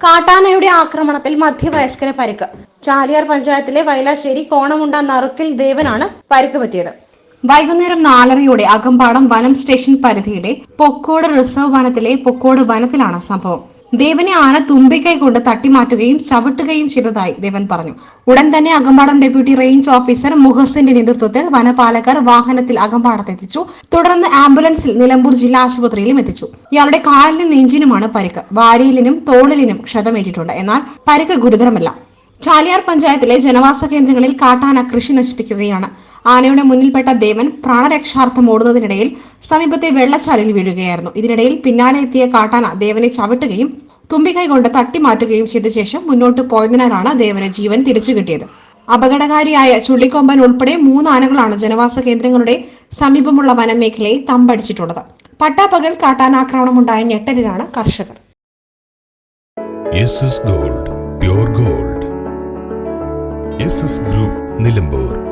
കാട്ടാനയുടെ ആക്രമണത്തിൽ മധ്യവയസ്കന് പരിക്ക്. ചാലിയാർ പഞ്ചായത്തിലെ വയലാശ്ശേരി കോണമുണ്ട നറുക്കിൽ ദേവനാണ് പരിക്ക് പറ്റിയത് വൈകുന്നേരം നാലരയോടെ അകമ്പാടം വനം സ്റ്റേഷൻ പരിധിയിലെ പൊക്കോട് റിസർവ് വനത്തിലെ പൊക്കോട് വനത്തിലാണ് സംഭവം. ദേവനെ ആന തുമ്പിക്കൈ കൊണ്ട് തട്ടിമാറ്റുകയും ചവിട്ടുകയും ചെയ്തതായി ദേവൻ പറഞ്ഞു. ഉടൻ തന്നെ അകമ്പാടം ഡെപ്യൂട്ടി റേഞ്ച് ഓഫീസർ മുഹസിന്റെ നേതൃത്വത്തിൽ വനപാലകർ വാഹനത്തിൽ അകമ്പാടത്തെത്തിച്ചു തുടർന്ന് ആംബുലൻസിൽ നിലമ്പൂർ ജില്ലാ ആശുപത്രിയിലും എത്തിച്ചു. ഇയാളുടെ കാലിനും നെഞ്ചിനുമാണ് പരിക്ക്. വാരിയിലിനും തോളിലിനും ക്ഷതമേറ്റിട്ടുണ്ട്. എന്നാൽ പരിക്ക് ഗുരുതരമല്ല. ചാലിയാർ പഞ്ചായത്തിലെ ജനവാസ കേന്ദ്രങ്ങളിൽ കാട്ടാന കൃഷി നശിപ്പിക്കുകയാണ്. ആനയുടെ മുന്നിൽപ്പെട്ട ദേവൻ പ്രാണരക്ഷാർത്ഥം ഓടുന്നതിനിടയിൽ സമീപത്തെ വെള്ളച്ചാലിൽ വീഴുകയായിരുന്നു. ഇതിനിടയിൽ പിന്നാലെ എത്തിയ കാട്ടാന ദേവനെ ചവിട്ടുകയും തുമ്പിക്കൈ കൊണ്ട് തട്ടിമാറ്റുകയും ചെയ്ത ശേഷം മുന്നോട്ട് പോയതിനാലാണ് ദേവന് ജീവൻ തിരിച്ചു കിട്ടിയത്. അപകടകാരിയായ ചുള്ളിക്കൊമ്പൻ ഉൾപ്പെടെ മൂന്ന് ആനകളാണ് ജനവാസ കേന്ദ്രങ്ങളുടെ സമീപമുള്ള വനമേഖലയിൽ തമ്പടിച്ചിട്ടുള്ളത്. പട്ടാപ്പകൽ കാട്ടാനാക്രമണമുണ്ടായ ഞെട്ടലിലാണ് കർഷകർ. Gold gold. ഗ്രൂപ്പ് നിലമ്പൂർ.